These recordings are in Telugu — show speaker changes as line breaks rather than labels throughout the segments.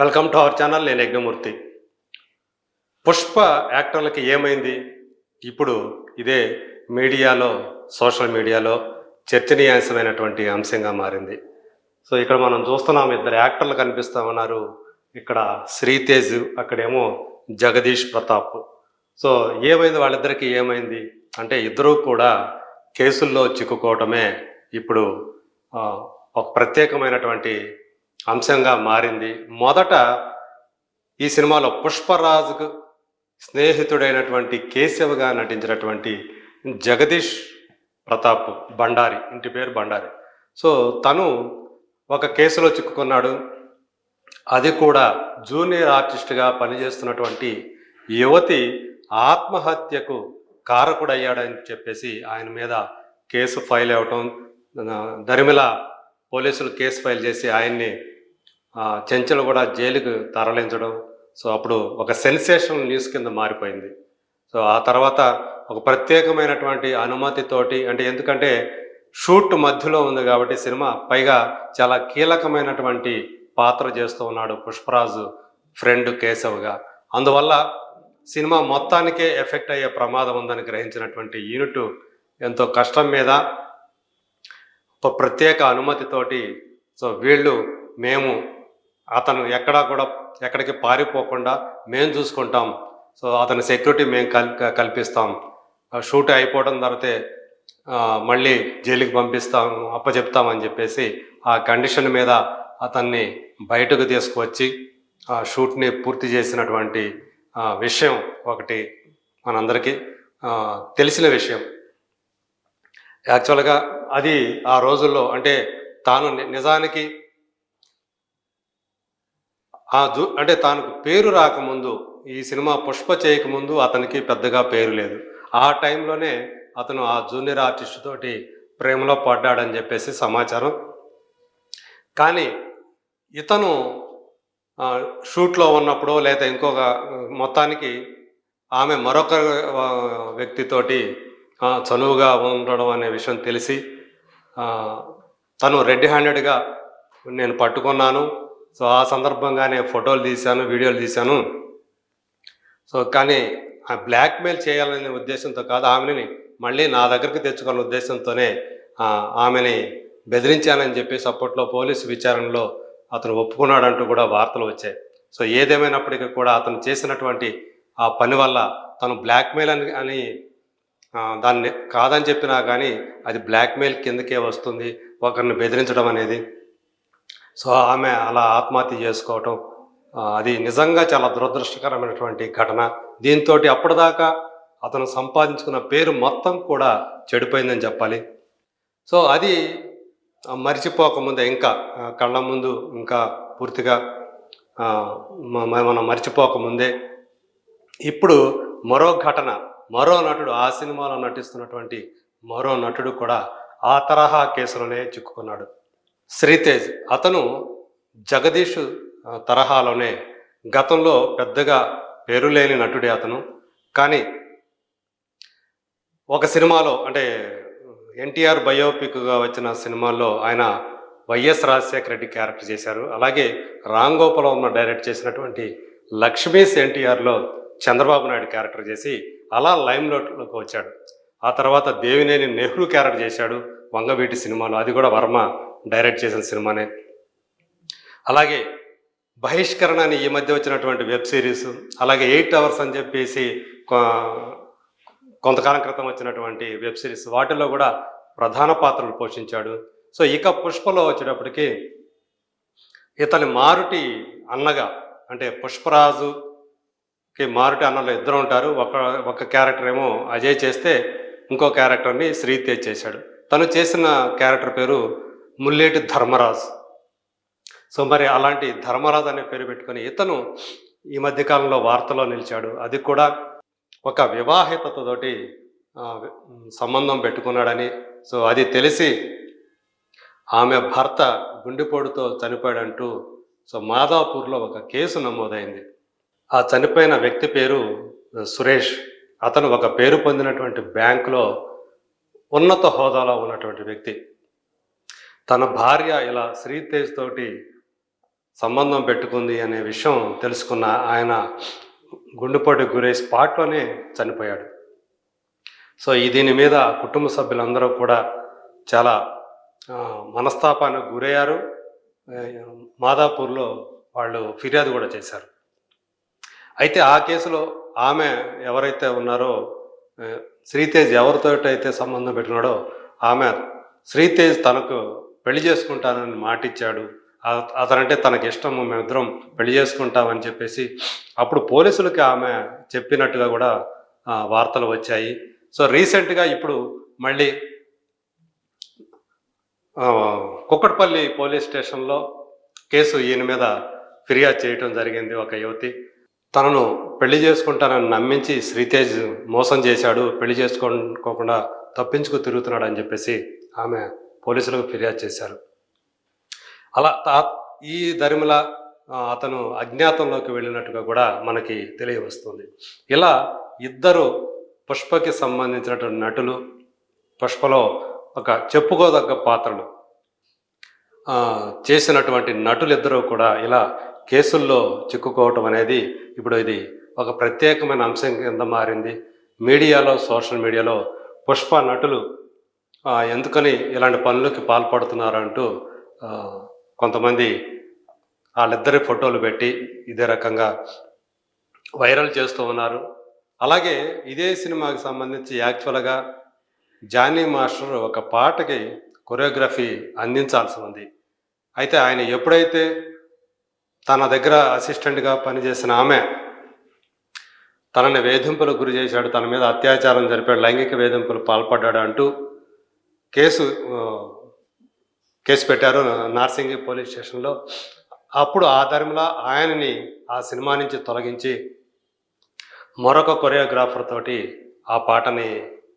వెల్కమ్ టు అవర్ ఛానల్ నేను యజ్ఞమూర్తి. పుష్ప యాక్టర్లకి ఏమైంది? ఇప్పుడు ఇదే మీడియాలో సోషల్ మీడియాలో చర్చనీయాంశమైనటువంటి అంశంగా మారింది. సో ఇక్కడ మనం చూస్తున్నాం ఇద్దరు యాక్టర్లు కనిపిస్తా ఉన్నారు. ఇక్కడ శ్రీతేజ్ అక్కడేమో జగదీష్ ప్రతాప్. సో ఏమైంది? వాళ్ళిద్దరికి ఏమైంది? అంటే ఇద్దరూ కూడా కేసుల్లో చిక్కుకోవటమే ఇప్పుడు ఒక ప్రత్యేకమైనటువంటి అంశంగా మారింది. మొదట ఈ సినిమాలో పుష్పరాజుకు స్నేహితుడైనటువంటి కేశవ్గా నటించినటువంటి జగదీష్ ప్రతాప్ బండారి ఇంటి పేరు బండారి సో తను ఒక కేసులో చిక్కుకున్నాడు. అది కూడా జూనియర్ ఆర్టిస్ట్గా పనిచేస్తున్నటువంటి యువతి ఆత్మహత్యకు కారకుడయ్యాడని చెప్పేసి ఆయన మీద కేసు ఫైల్ అవ్వటం దరిమిల పోలీసులు కేసు ఫైల్ చేసి ఆయన్ని చెంచలు కూడా జైలుకు తరలించడం. సో అప్పుడు ఒక సెన్సేషన్ న్యూస్ కింద మారిపోయింది. సో ఆ తర్వాత ఒక ప్రత్యేకమైనటువంటి అనుమతితోటి అంటే ఎందుకంటే షూట్ మధ్యలో ఉంది కాబట్టి సినిమా పైగా చాలా కీలకమైనటువంటి పాత్ర చేస్తూ ఉన్నాడు పుష్పరాజు ఫ్రెండ్ కేశవ్గా. అందువల్ల సినిమా మొత్తానికే ఎఫెక్ట్ అయ్యే ప్రమాదం ఉందని గ్రహించినటువంటి యూనిట్ ఎంతో కష్టం మీద ఒక ప్రత్యేక అనుమతితోటి సో వీళ్ళు మేము అతను ఎక్కడా కూడా ఎక్కడికి పారిపోకుండా మేము చూసుకుంటాం. సో అతని సెక్యూరిటీ మేము కల్ కల్పిస్తాం. ఆ షూట్ అయిపోవడం తర్వాత మళ్ళీ జైలుకి పంపిస్తాం అప్పచెప్తామని చెప్పేసి ఆ కండిషన్ మీద అతన్ని బయటకు తీసుకువచ్చి ఆ షూట్ని పూర్తి చేసినటువంటి విషయం ఒకటి మనందరికీ తెలిసిన విషయం. యాక్చువల్గా అది ఆ రోజుల్లో అంటే తాను ని- నిజానికి ఆ జూ అంటే తనకు పేరు రాకముందు ఈ సినిమా పుష్ప చేయకముందు అతనికి పెద్దగా పేరు లేదు. ఆ టైంలోనే అతను ఆ జూనియర్ ఆర్టిస్ట్ తోటి ప్రేమలో పడ్డాడని చెప్పేసి సమాచారం. కానీ ఇతను షూట్లో ఉన్నప్పుడు లేదా ఇంకొక మొత్తానికి ఆమె మరొక వ్యక్తితోటి చనువుగా ఉండడం అనే విషయం తెలిసి తను రెడ్ హ్యాండెడ్గా నేను పట్టుకున్నాను. సో ఆ సందర్భంగానే ఫోటోలు తీశాను వీడియోలు తీశాను. సో కానీ ఆ బ్లాక్మెయిల్ చేయాలనే ఉద్దేశంతో కాదు ఆమెని మళ్ళీ నా దగ్గరికి తెచ్చుకున్న ఉద్దేశంతోనే ఆమెని బెదిరించానని చెప్పేసి అప్పట్లో పోలీసు విచారణలో అతను ఒప్పుకున్నాడంటూ కూడా వార్తలు వచ్చాయి. సో ఏదేమైనప్పటికీ కూడా అతను చేసినటువంటి ఆ పని వల్ల తను బ్లాక్మెయిల్ అని అని దాన్ని కాదని చెప్పినా కానీ అది బ్లాక్మెయిల్ కిందకే వస్తుంది ఒకరిని బెదిరించడం అనేది. సో ఆమె అలా ఆత్మహత్య చేసుకోవటం అది నిజంగా చాలా దురదృష్టకరమైనటువంటి ఘటన. దీంతో అప్పటిదాకా అతను సంపాదించుకున్న పేరు మొత్తం కూడా చెడిపోయిందని చెప్పాలి. సో అది ఆ, ఇంకా కళ్ళ ముందు ఇంకా పూర్తిగా మనం మర్చిపోకముందే ఇప్పుడు మరో ఘటన మరో నటుడు ఆ సినిమాలో నటిస్తున్నటువంటి మరో నటుడు కూడా ఆ తరహా కేసులోనే చిక్కుకున్నాడు. శ్రీతేజ్. అతను జగదీష్ తరహాలోనే గతంలో పెద్దగా పేరు లేని నటుడే అతను. కానీ ఒక సినిమాలో అంటే ఎన్టీఆర్ బయోపిక్గా వచ్చిన సినిమాల్లో ఆయన వైఎస్ రాజశేఖర రెడ్డి క్యారెక్టర్ చేశారు. అలాగే రామ్ వర్మ డైరెక్ట్ చేసినటువంటి లక్ష్మీస్ ఎన్టీఆర్లో చంద్రబాబు నాయుడు క్యారెక్టర్ చేసి అలా లైమ్లోట్లోకి వచ్చాడు. ఆ తర్వాత దేవినేని నెహ్రూ క్యారెక్టర్ చేశాడు వంగవీటి సినిమాలో. అది కూడా వర్మ డైరెక్ట్ చేసిన సినిమానే. అలాగే బహిష్కరణ అని ఈ మధ్య వచ్చినటువంటి వెబ్ సిరీస్ అలాగే ఎయిట్ అవర్స్ అని చెప్పేసి కొంతకాలం క్రితం వచ్చినటువంటి వెబ్ సిరీస్ వాటిల్లో కూడా ప్రధాన పాత్రలు పోషించాడు. సో ఇక పుష్పలో వచ్చేటప్పటికి ఇతని మారుటి అన్నగా అంటే పుష్పరాజుకి మారుటి అన్నలు ఇద్దరు ఉంటారు. ఒక ఒక క్యారెక్టర్ ఏమో అజయ్ చేస్తే ఇంకో క్యారెక్టర్ని శ్రీతేజ్ చేశాడు. తను చేసిన క్యారెక్టర్ పేరు ముల్లేటి ధర్మరాజు. సో మరి అలాంటి ధర్మరాజు అనే పేరు పెట్టుకుని ఇతను ఈ మధ్యకాలంలో వార్తలో నిలిచాడు. అది కూడా ఒక వివాహితతోటి సంబంధం పెట్టుకున్నాడని. సో అది తెలిసి ఆమె భర్త గుండెపోటుతో చనిపోయాడంటూ సో మాదాపూర్లో ఒక కేసు నమోదైంది. ఆ చనిపోయిన వ్యక్తి పేరు సురేష్. అతను ఒక పేరు పొందినటువంటి బ్యాంకులో ఉన్నత హోదాలో ఉన్నటువంటి వ్యక్తి. తన భార్య ఇలా శ్రీతేజ్ తోటి సంబంధం పెట్టుకుంది అనే విషయం తెలుసుకున్న ఆయన గుండెపోటు గురై స్పాట్లోనే చనిపోయాడు. సో ఈ దీని మీద కుటుంబ సభ్యులందరూ కూడా చాలా మనస్తాపానికి గురయ్యారు. మాదాపూర్లో వాళ్ళు ఫిర్యాదు కూడా చేశారు. అయితే ఆ కేసులో ఆమె ఎవరైతే ఉన్నారో శ్రీతేజ్ ఎవరితో అయితే సంబంధం పెట్టినాడో ఆమె శ్రీతేజ్ తనకు పెళ్ళి చేసుకుంటానని మాటిచ్చాడు. అతనంటే తనకి ఇష్టము మేమిద్దరం పెళ్ళి చేసుకుంటామని చెప్పేసి అప్పుడు పోలీసులకి ఆమె చెప్పినట్టుగా కూడా వార్తలు వచ్చాయి. సో రీసెంట్గా ఇప్పుడు మళ్ళీ ఆ, కుక్కట్పల్లి పోలీస్ స్టేషన్లో కేసు ఈయన మీద ఫిర్యాదు చేయటం జరిగింది ఒక యువతి. తనను పెళ్ళి చేసుకుంటానని నమ్మించి శ్రీతేజ్ మోసం చేశాడు పెళ్ళి చేసుకోకుండా తప్పించుకు తిరుగుతున్నాడు అని చెప్పేసి ఆమె పోలీసులకు ఫిర్యాదు చేశారు. అలా తా- ఈ దరిమిల అతను అజ్ఞాతంలోకి వెళ్ళినట్టుగా కూడా మనకి తెలియవస్తుంది. ఇలా ఇద్దరు పుష్పకి సంబంధించినటువంటి నటులు పుష్పలో ఒక చెప్పుకోదగ్గ పాత్రలు చేసినటువంటి నటులిద్దరూ కూడా ఇలా కేసుల్లో చిక్కుకోవటం అనేది ఇప్పుడు ఇది ఒక ప్రత్యేకమైన అంశం కింద మారింది. మీడియాలో సోషల్ మీడియాలో పుష్ప నటులు ఎందుకని ఇలాంటి పనులకి పాల్పడుతున్నారంటూ కొంతమంది వాళ్ళిద్దరి ఫోటోలు పెట్టి ఇదే రకంగా వైరల్ చేస్తూ ఉన్నారు. అలాగే ఇదే సినిమాకి సంబంధించి యాక్చువల్గా జానీ మాస్టర్ ఒక పాటకి కొరియోగ్రఫీ అందించాల్సి ఉంది. అయితే ఆయన ఎప్పుడైతే తన దగ్గర అసిస్టెంట్గా పనిచేసిన ఆమె తనని వేధింపులకు గురి చేశాడు తన మీద అత్యాచారం జరిపాడు లైంగిక వేధింపులు పాల్పడ్డాడు అంటూ కేసు కేసు పెట్టారు నార్సింగి పోలీస్ స్టేషన్లో. అప్పుడు ఆ ధర్మలా ఆయనని ఆ సినిమా నుంచి తొలగించి మరొక కొరియోగ్రాఫర్ తోటి ఆ పాటని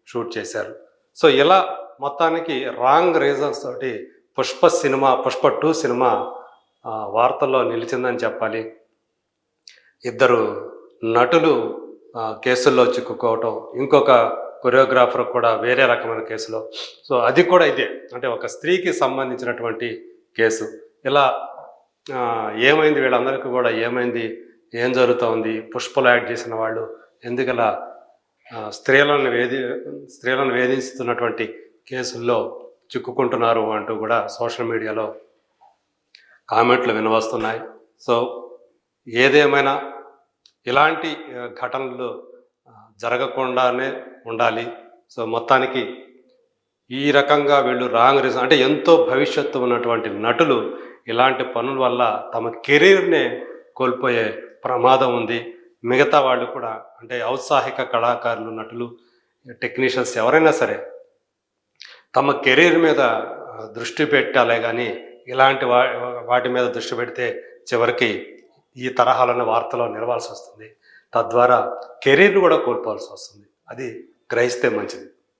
షూట్ చేశారు. సో ఇలా మొత్తానికి రాంగ్ రీజన్స్ తోటి Pushpa cinema Pushpa two cinema వార్తల్లో నిలిచిందని చెప్పాలి. ఇద్దరు నటులు కేసుల్లో చిక్కుకోవటం ఇంకొక కొరియోగ్రాఫర్ కూడా వేరే రకమైన కేసులో. సో అది కూడా ఇదే. అంటే ఒక స్త్రీకి సంబంధించినటువంటి కేసు. ఇలా ఏమైంది వీళ్ళందరికీ కూడా ఏమైంది? ఏం జరుగుతోంది? పుష్పలు యాడ్ చేసిన వాళ్ళు ఎందుకలా స్త్రీలను వేధి స్త్రీలను వేధిస్తున్నటువంటి కేసుల్లో చిక్కుకుంటున్నారు అంటూ కూడా సోషల్ మీడియాలో కామెంట్లు వినవస్తున్నాయి. సో ఏదేమైనా ఇలాంటి ఘటనలు జరగకుండానే ఉండాలి. సో మొత్తానికి ఈ రకంగా వీళ్ళు రాంగ్ రీజన్ అంటే ఎంతో భవిష్యత్తు ఉన్నటువంటి నటులు ఇలాంటి పనుల వల్ల తమ కెరీర్నే కోల్పోయే ప్రమాదం ఉంది. మిగతా వాళ్ళు కూడా అంటే ఔత్సాహిక కళాకారులు నటులు టెక్నీషియన్స్ ఎవరైనా సరే తమ కెరీర్ మీద దృష్టి పెట్టాలే కానీ ఇలాంటి వా వాటి మీద దృష్టి పెడితే చివరికి ఈ తరహాలోని వార్తలో నిలవాల్సి వస్తుంది. తద్వారా కెరీర్ను కూడా కోల్పోవాల్సి వస్తుంది. అది గ్రహిస్తే మంచిది.